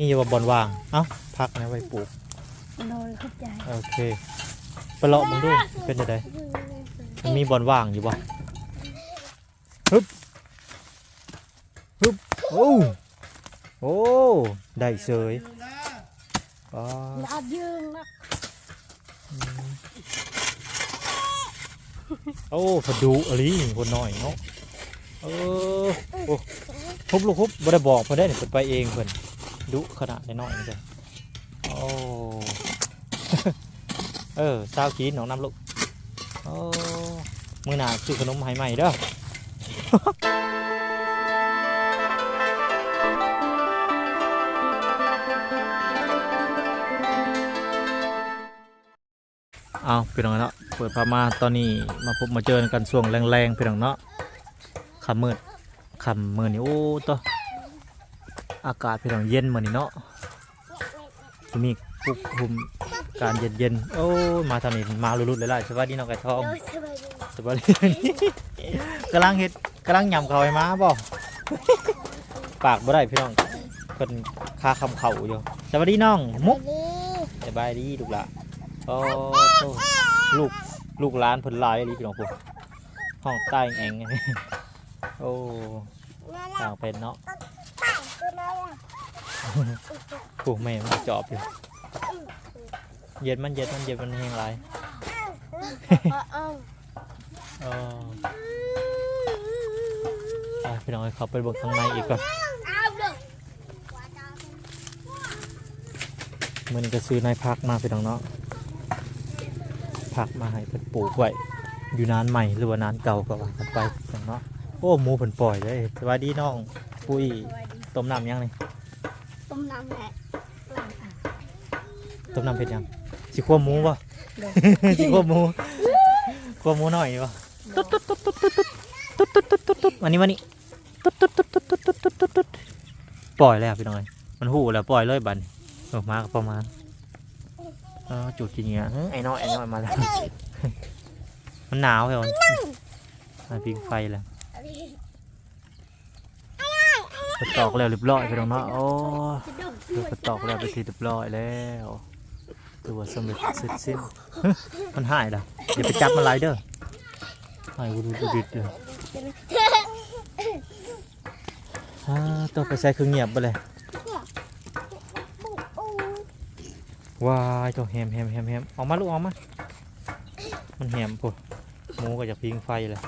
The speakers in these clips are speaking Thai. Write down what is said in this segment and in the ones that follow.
นี่อยู่ว่าบอลวาง เอ้าพักนะไว้ปลูกโดยเข้าใจโอเคไปเลาะมึงดูเป็นยังไงมันมีบอลว่างอยู่บ่ฮึบฮึบโอ้โอ้ได้เสยอ๋ออย่ายืงนะโอ้พอดูอะไรคนน้อยเนาะเออโอ้ฮุบลูกฮุบบ่ได้บอกเพิ่นได้นี่เพิ่นไปเองเพิ่น ดุขนาดน้อยๆนี่จ้ะโอ้เออสาวกินน้องน้ำลูกโอ้มือหนาซื้อขนมให้ใหม่เด้อเอาพี่น้องเนาะเปิดพามาตอนนี้มาพบมาเจอกันช่วงแรงๆพี่น้องเนาะคำมืดคำมืดนี่โอ้ตัว อากาศพี่น้องเย็นมือนี่เนาะจะมีปุกคุมการเย็นเย็นๆโอ้ยมาทางนี้มาลุลุดเลยล่ะสวัสดีน้องไก่ทองโดยสบายดีสวัสดีกำลังเฮ็ดกำลังยำเขาวให้มาบ่ปากบ่ได้พี่น้องเพิ่นคาคำเข่าอยู่สวัสดีน้องมุกดีสบายดีลูกละโอ้โอ้ลูกลูกหลานเพิ่นหลายอีหลีพี่น้องพวกห้องใต้แองๆโอ้น่าต่ารักงเป็นเนาะตัวน่ารัก ผู้แม่มันจอบอยู่เย็นมันเย็นมันเย็นมันแห้งหลายเอาเออไปพี่น้องให้เขาไปบิกข้างในอีกก่อนเอาเลยมันก็ซื้อนายพักมาพี่น้องเนาะพักมาให้เพิ่นปลูกไว้อยู่นานใหม่หรือว่านานเก่าก็ว่ากันไปพี่น้องเนาะโอ้หมูเพิ่นปล่อยเลยสวัสดีน้องปุ้ยต้มน้ำยังนี่ำแหละต้มน้ำเผ็ดยังสิขั้วหมูป่ะ สิขั้วหมูขั้วหมูหน่อยป่ะตุ๊ดตุ๊ดตุ๊ดตุ๊ดตุ๊ดตุ๊ดตุ๊ดตุ๊ดตุ๊ดตุ๊ดวันนี้วันนี้ตุ๊ดตุ๊ดตุ๊ดตุ๊ดตุ๊ดตุ๊ดตุ๊ดตุ๊ดปล่อยแล้วพี่น้อยมันหูแล้วปล่อยเลยบัดนออกมาก็ประมาณเออจุดกินเงี้ยเฮ้ยไอ้น้อยไอ้น้อยมาแล้วมันหนาวเหรอมันพิงไฟแล้ว กระตอกแล้วเรียบร้อยพี่น้องเนาะโอ้เพื่อกระตอกแล้วไปนทีเรียบร้อยแล้วตัวสำเร็จเสร็จสิ้นมันหายละอย่าไปจับมันไรเด้อหายวุดุดิดเด้อฮ่าตัวไปใส่คือเงียบไปเลยว้ายตัวแฮมแฮมแฮมแฮมออกมาลูกออกมา มันแฮมปุ๊หมูก็จะพิงไฟเลย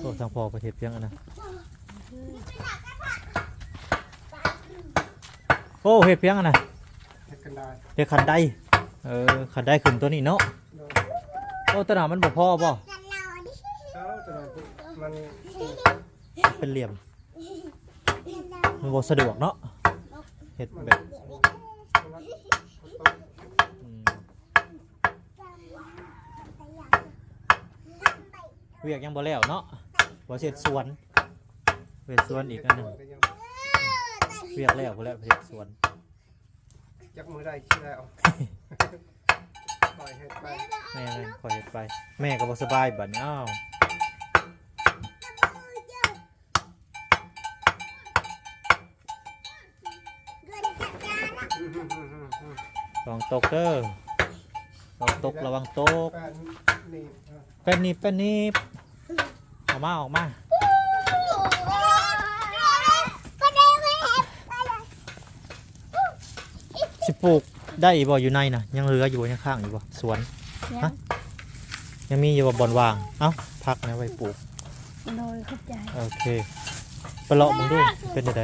โอ้ทางพอประเทศเพียงอันนะโอ้เห็ดเพียงอันนะเฮ็ดกันได้เห็ดขันไดเออขันไดขึ้นตัวนี้เนาะโอ้ตวหนามันบ่พอบ่เช้าจะมามันเป็นเหลี่ยมมันบ่สะดวกเนาะเห็ดแบบอืมเวียกยังบ่แล้วเนาะ บ่เสร็จสวนเวียกสวนอีกอันหนึงเวียกแล้วบ่แล้วเสร็จสวนจักมือได้คิดแล้วปล่อยเฮ็ดไปแม่แม่ขอเห็ดไป แม่ก็บ่สบายบัดนี้อ้าวระวังตกเด้อระวังตกระวังตกแป้นนี่เป็นนี่เป็นนี่ ออกมาออกมา สิปลูกได้บ่อยู่ในน่ะยังเหลืออยู่ยังข้างอยู่บ่สวน ฮะ ยังมีอยู่บ่บอนวาง เอ้าพักนะไว้ปลูก โดยเข้าใจโอเคไปเลาะมึงดูเป็นยังไง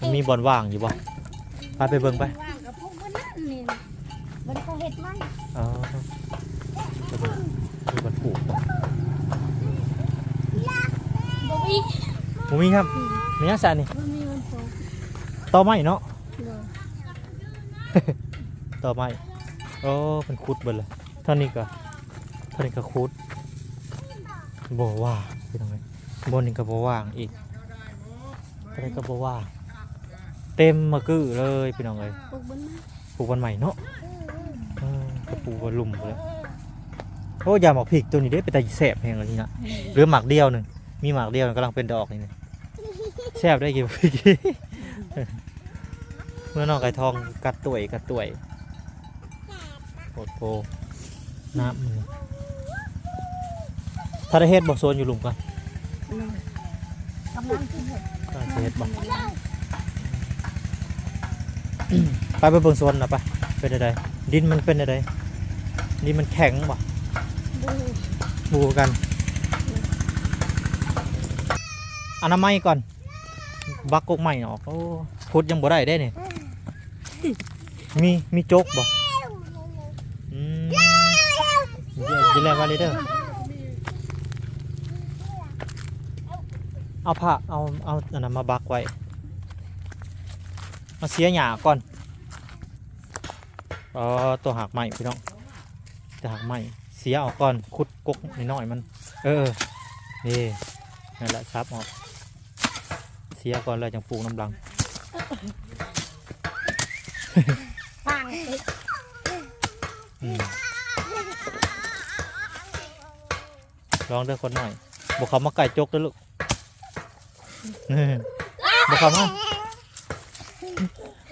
มันมีบอนว่างอยู่บ่พาไปเบิ่งไปว่างกับพวกมันนั่นนี่มันเขาเห็ดมันอ๋อไปเบิ่งมีบอนปลูกบ่ บ่ มีหมูมีครับมีนักสันนี่บ่มีมันโผล่ต่อไม้เนาะต่อไม้โอ้เป็นคุดเบิดเลยเท่านี้ก็เท่านี้ก็คุดบ่ว่างพี่น้องเอ้ยบนนี้ก็บ่ว่างอีกเท่านี้ก็บ่ว่างเต็มมะกือเลยพี่น้องเอ้ยพวกมันมาปลูกวันใหม่เนาะเออก็ปลูกวันลุ่มไปแล้วโอ้ยาหมากพริกตัวนี้เด้เป็นตาแสบแพงเลยทีนะเหลือหมากเดียวหนึ่ง มีหมากเดียวกำลังเป็นดอกนี่นะแสบได้กี่พริกเมื่อน้องไก่ทองกัดต่วยกัดต่วยโคตรโพน้ำมือถ้าได้เฮ็ดบ่โซนอยู่หลุมกันกำลังกินเห็ดก็สิเฮ็ดบ่ไปไปเบิ่งสวนนะไปเป็นอะไรดินมันเป็นอะไรดินมันแข็งบ่บูบูกัน อนามัยก่อน บักกกใหม่ออกโอ้พุดยังบ่ได้ได้เนี่ยมีมีโจกบ่อืมเดี๋ยวจะแล้ววาเลยเด้อเอาผ้าเอาเอาอันนั้นมาบักไว้ มาเสียหญ้าก่อนเออตัวหักใหม่พี่น้องตัวหักใหม่เสียออกก่อนขุดกกน้อยๆมัน เออนี่นั่นแหละซับออก สียก่อนแล้วจังปลูกน้ำลังฟางติดอืมลองเด้อคนหน่อยบอกเขามาไก่จกเด้อลูกนี่บอกเขามา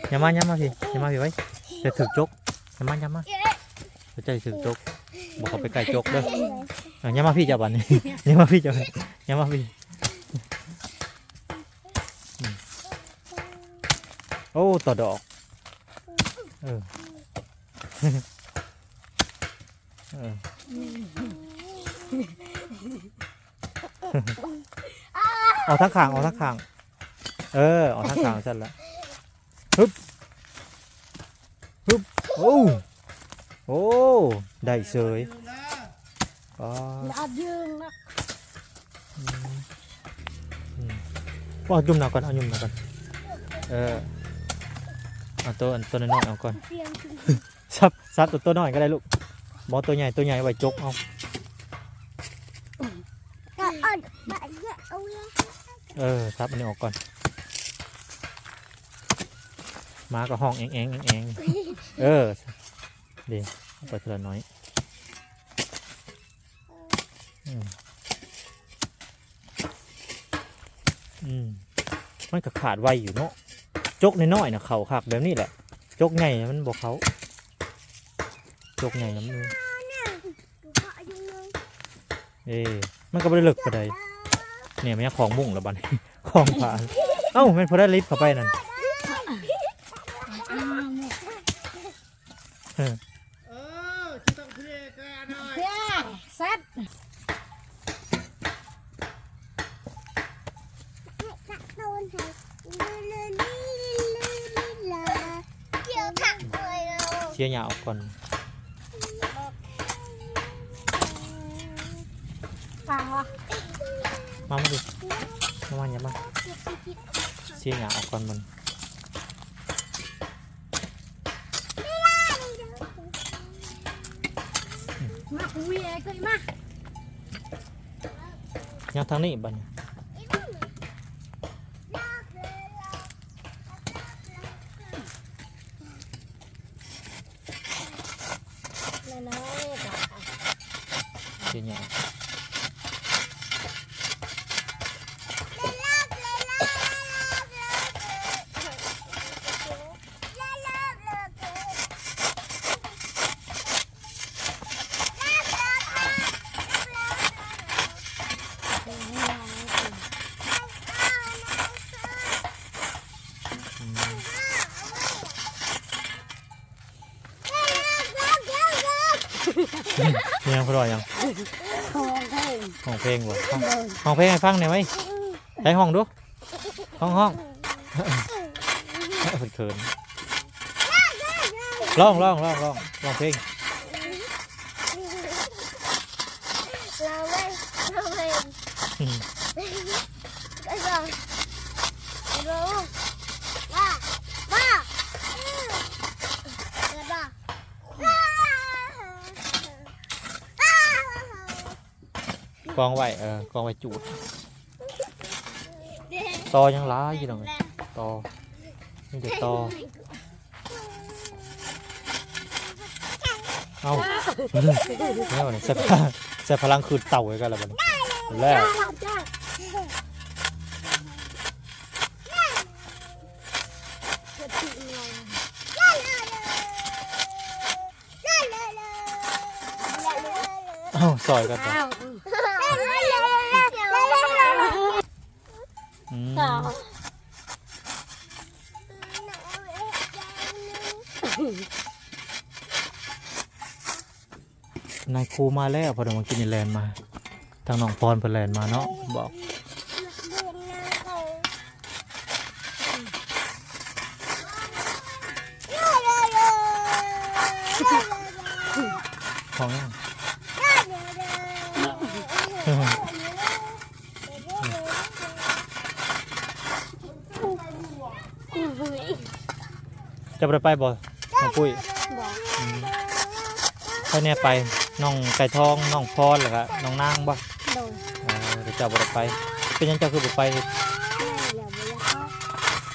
อย่ามาอย่ามาพี่อย่ามาพี่ไว้จะถึกจกอย่ามาอย่ามาจะใจถึกจกบอกเขาไปไก่จกเด้ออะอย่ามาพี่จับบันนี้อย่ามาพี่จับบัดอย่ามาพี่อืม โอ้ต่อดอกเออเออเอาทั้งขางเอาทั้งขาง เออเอาทั้งขางเสร็จแล้วฮึบฮึบโอ้โอ้ได้เสยอ๋ออย่ายืงนะอืมอืมเอายุ่มหน่อยก่อนเอายุ่มหน่อยก่อนเออ เอาตัวอันตัวน้อยๆเอาก่อนซับซับตัวตัวน้อยก็ได้ลูกบอตัวใหญ่ตัวใหญ่ไว้จกเอาก็อ่อนบะเออาเออซับอันนี้ออกก่อนมาก็ห้องแองแองแองเออดีไปทีละน้อยอืมอืมมันก็ขาดไวอยู่เนาะ จกน้อยๆนะเขาคักแบบนี้แหละ จกใหญ่มันบอกเขา จกใหญ่น้ำมือดูพออายุนึงเอ้มันก็ไม่ได้เลิกไปไดเนี่ยมันยังของมุ่งแล้วบัดนของผ่านเอ้ามันพอได้ลิฟต์เข้าไปนั่น อ้าวเนี่ย เออที่ต้องเคลียร์กันหน่อย เพียซัด เชียร์หยาออกก่อนฟังวะมามาดิมามาอย่ามาเชียร์หยาออกก่อนมัน มาคุยอะไรก็มา ยังทางนี้บัดน น้อยๆก็ เชียร์หยาอืม เนี่ยพอรอยังทองเท่งห้องเพลงบ่ห้องห้องเพลงให้ฟังหน่อยไหมได้ห้องดูห้องห้องเขินเขินร้องร้องร้องร้องร้องเพลง เราเล่นเราเล่น อืม ก็จะรู้ว่าว่าก็ได้ กองไว้เออกองไว้จูดตอยังร้ายอยู่ตรงนี้ตอนี่เด็กตอเอาแล้วนี่ใส่พลังใส่พลังคืนเต่าไว้กันแล้วบัดนี้แล้วเอ้าซอยกันไปอ้าวอืมต่อ นายครูมาแล้วพอเดี๋ยวมากินแลนมา ทางน้องพรเพิ่นแลนมาเนาะบอกของยัง จะไปไปบ่น้องปุ้ยบอกอืมไปเนี่ยไปน้องไก่ทองน้องพรแล้วก็น้องนางบ่โดนเออเดี๋ยวเจ้าบ่ได้ไป เป็นหยังเจ้าคือบ่ไปแม่เหลือเวลาเขา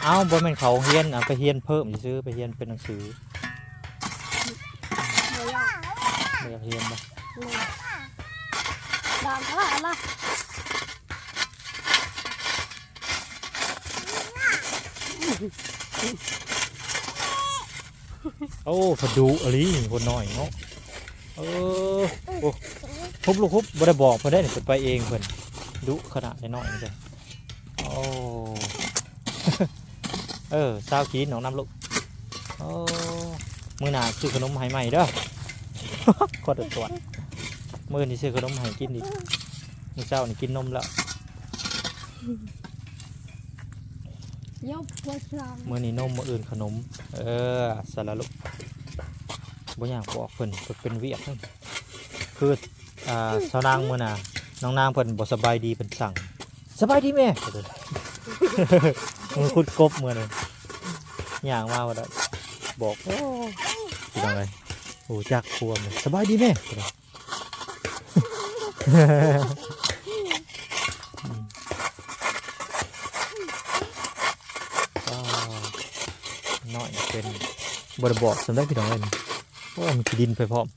เอ้าบ่แม่นเขาเฮียนอะไปเฮียนเพิ่มซื้อไปเฮียนเป็นหนังสือเวลาบ่อยากเฮียนบ่หนึ่งดอนเท่าไหร่ละ โอ้พดูอะไรคนน้อยเนาะเออโอ้คุบลูกคุบบ่ได้บอกเพิ่นได้นี่เพิ่นไปเองเพิ่นดุขนาดน้อยๆนี่จ้ะโอ้เออสาวขีนน้องน้ำลูกโอ้มือหนาซื้อขนมให้ใหม่เด้อขอตรวจมือนี้ซื้อขนมให้กินอีกมื้อเช้านี่กินนมแล้ว ยกตัวสองมื้อนี้นมมื้ออื่นขนม เออสารลูกบ่อย่ากบอกเพิ่นเพิ่นเป็นเวียกเพิ่นคืออ่าสาวนางมื้อน่ะน้องนางเพิ่นบ่สบายดีเพิ่นสั่งสบายดีแม่มือคุดกบมื้อนึงย่างมาว่าบอกโอ้สิจังไดโอ้จักครัวมันสบายดีแม่ อืมก็น้อยเป็น บริบอกสำหรับพี่น้องเลยนี่โอ้มีขี้ดินไปพร้อม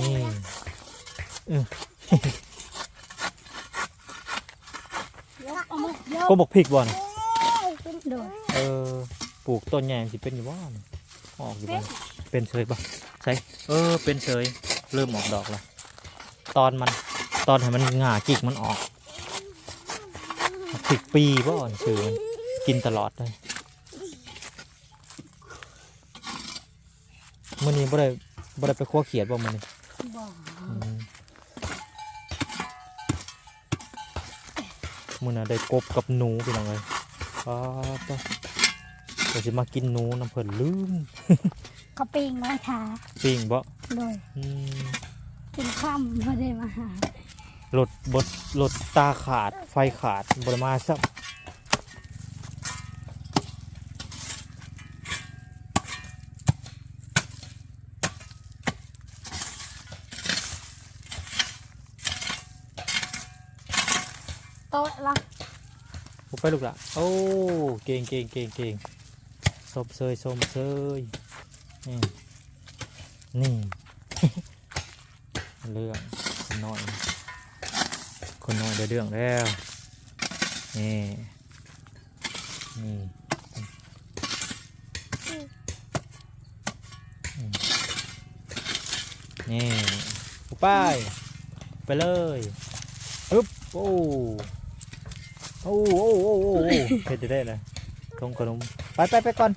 นี่ยกเอามายกก็บอกพริกบ่นะโดนเออปลูกต้นใหญ่สิเป็นอยู่บ่นี่ออกอยู่บ่นี่เป็นเฉยบ่ใช่เออเป็นเฉยเริ่มออกดอกแล้วตอนมัน ตอนให้มันหง่ากิกมันออกสิบปีบ่อนชื่อมันกินตลอดเลยมื่อนี้บ่ได้บ่ได้ไปคั่วเขียดบ่มื่อนี้บอกอืมมื่อน่ะได้กบกับหนูพี่น้องเลยป้าบเดี๋ยวจะมากินหนูน้ำเพิ่นลืมเขาปิงไว้ขาปิ้งบ่โดยอืมกินข้ามไม่ได้มาหา รถบดรถตาขาดไฟขาดบไดมาซับโต๊ะละผมไปลูกละโอ้เก่งเก่งเก่งเก่งสมเซยสมเซยนี่นี่ เรื่องคนน้อย คนน้อยได้เรื่องแล้ว นี่นี่นี่ไปไปเลยอึ๊บโอ้โอ้โอ้โอ้โอ้โอ้เฮ็ดจะได้เลยทงขนมไปไปไปก่อน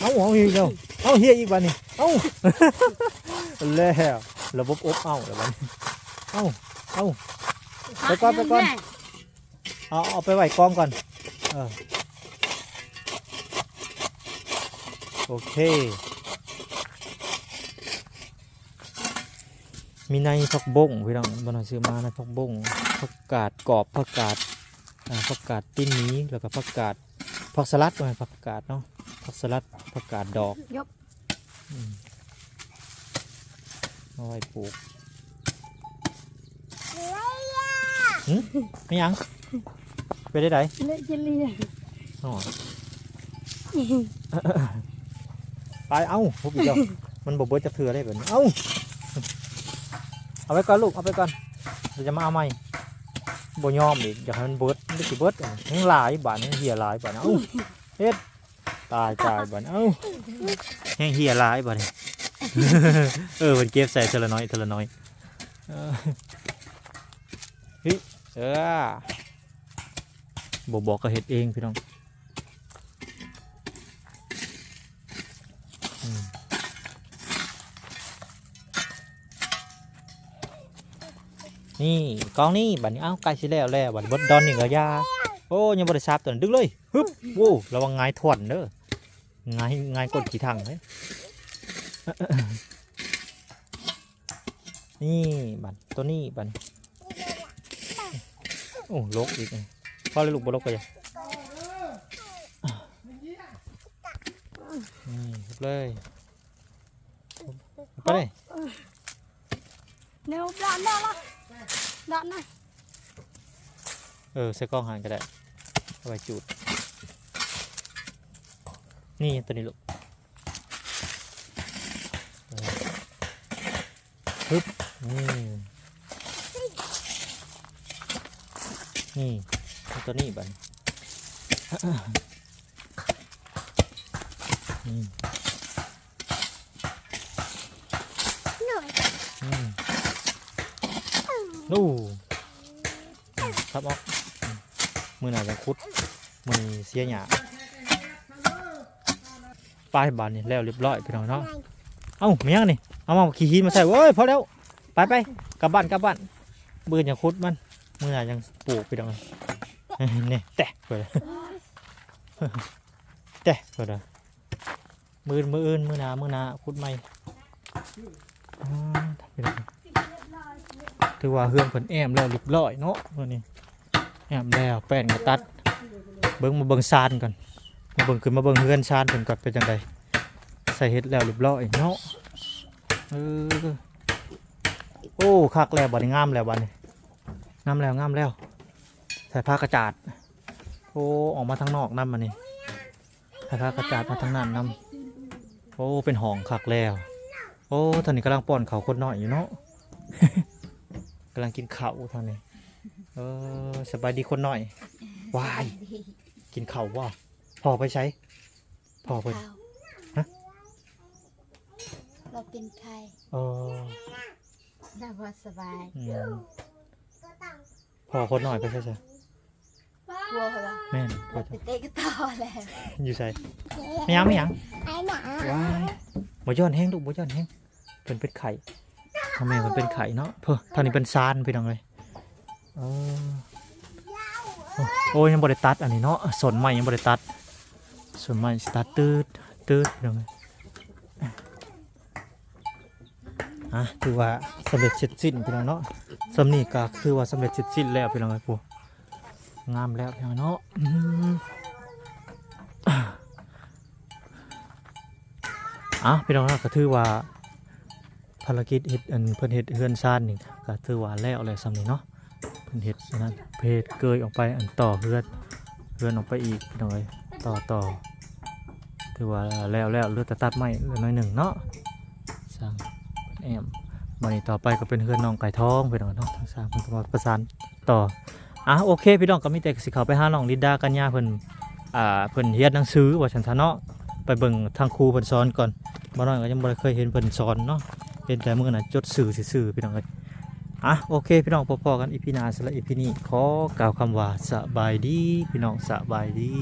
เอาเอาอีกแล้วเอาเฮียอีกวันนี้เอาแล้วระบบอบเอาแล้ววันนี้เอาเอา ไปก่อนไปก่อนเอาเอาไปไหวกองก่อนเออโอเค มีในผักบงพี่น้องบนซื้อมาในผักบงผักกาดกรอบผักกาดอ่าผักกาดติ้นหนี้แล้วก็ผักกาดผักสลัดมาผักกาดเนาะผักสลัดผักกาดดอกยกอืมเอาไว้ปลูก หึไม่ยัง ไปไปได้ไดเละจะเลียอ๋อไปเอ้าหุบอีกแล้วมันบ่เบิดจะเถื่อได้แบบนี้เอ้าเอาไว้ก่อนลูกเอาไปก่อนเดี๋ยวจะมาเอาใหม่บ่ยอมอีกอยากให้มันเบิดมันสิเบิดอะยังหลายบาทยังเหี่ยหลายบาทเอ้าเฮ็ดตายตายบาทเอ้ายังเหี่ยหลายบาทเออมันเก็บใส่เทละน้อยเทละน้อยเออเฮ้ย เออบอกบอกก็เห็ดเองพี่น้องนี่กองนี่บัดนี้เอ้าใกล้สิแล้วแล้วบัดบดดอนนี่ก็ยาโอ้ยังบริษัทตัวนั้นดึงเลยฮึบโว้ระวังงายถ่วนเด้องายงายกดขี่ถังเลยนี่บันตัวนี้บัน โอ้ลกอีกนี่พอเลยลูกบลกไปยังนี่ลุกเลยไปเลยเร็วด่านได้ละด่านนะเออใส่กล้องหันก็ได้เอาไว้จูดนี่ตัวนี้ลูกเออฮึบนี่ นี่ตัวนี้บันนี่หน่อยอืมนู่ครับออกอืมมือหนาจะคุด มือเสียหยาป้ายบานนี่แล้วเรียบร้อยพี่น้องเนาะเอ้าไม่ยังนี่ เอามาขี่หินมาใส่เว้ยพอแล้ว ไปไปกลับบ้านกลับบ้านเบื่ออย่าคุดมัน เมื่อยังปลูกพี่น้องเนี่แตะไปเลยแตะไปเลยมือมืออื่นมือหนามือหนาคุดไม่ถือว่าเฮือนเพิ่นแอมแล้วเรียบร้อยเนาะมื้อนี้แอมแล้วแป้นก็ตัด เบิ่งมาเบิ่งซานก่อนมาเบิ่งขึ้นมาเบิ่งเฮือนซานเพิ่นก่อนเป็นจังไดใส่เฮ็ดแล้วเรียบร้อยเนาะเออโอ้คักแล้วบัดนี้งามแล้วบัดนี้ งามแล้วงามแล้ว ใส่ผ้ากระจาด โอ้ ออกมาทางนอกนำมานี่ใส่ผ้ากระจาดมาทางนั้นนำโอ้ เป็นห้องคักแล้ว โอ้ตอนนี้กำลังป้อนเขาวคนน้อยอยู่เนาะกำลังกินข้าวเท่านี้เออสบายดีคนน้อยวาย กินข้าวว่าพอไปใช้ พอไปข้าวฮะเราเป็นใครเออได้ว่าสบาย อืมพอคนน้อยไปใช่ใช่กลัวเหรอแม่นพอเราจะไปเตะกระต่อแล้วอยู่ใส่ไม่ยังไม่ยังไอ้หนาว้ายบ่ย้อนแห้งลูกบ่ย้อนแห้งเป็นเป็นไข่ทำไมมันเป็นไข่เนาะเพื่อท่านี้เป็นซานพี่น้องเลยเออโอ้โอ้ยยังบริตัดอันนี้เนาะสนใหม่ยังบริตัดสนใหม่สตาร์ทตืดตืดพี่น้องเลยอะถือว่าสำเร็จเสร็จสิ้นพี่น้องเนาะ สำนีก็คือว่าสำเร็จเสร็จสิ้นแล้วพี่น้องเลยปู่งามแล้วพี่น้องเนาะอะพี่น้องเนาะก็ถือว่าภารกิจเฮ็ดอันเพิ่นเฮ็ดเฮือนซ่านนี่ก็ถือว่าแล้วแล้วสำนีเนาะเพิ่นเฮ็ดนั้นเพจเกยออกไปอันต่อเฮือนเฮือนออกไปอีกพี่น้องเอ้ยต่อต่อถือว่าแล้วแล้วเลือแต่ตัดไม้เหลือน้อยหนึ่งเนาะสร้างแอม วันนี้ต่อไปก็เป็นเฮือนน้องไก่ทองพี่น้องเนาะทางสร้างเพิ่นก็มาประสานต่ออะโอเค พี่น้องก็มีแต่สิเขาไปหาน้องลินดากันยาเพิ่นอ่าเพิ่นเฮ็ดหนังสือว่าฉันซะเนาะไปเบิ่งทางครูเพิ่นสอนก่อนบ่น้อยก็ยังบ่ได้เคยเห็นเพิ่นสอนเนาะเห็นแต่มื้อน่ะจดสื่อซื่อพี่น้องเอ้ยอะโอเค พี่น้องพอๆกันอีพีหน้าสำหรับอีพีนี้ขอกล่าวคำว่าสบายดี พี่น้องสบายดี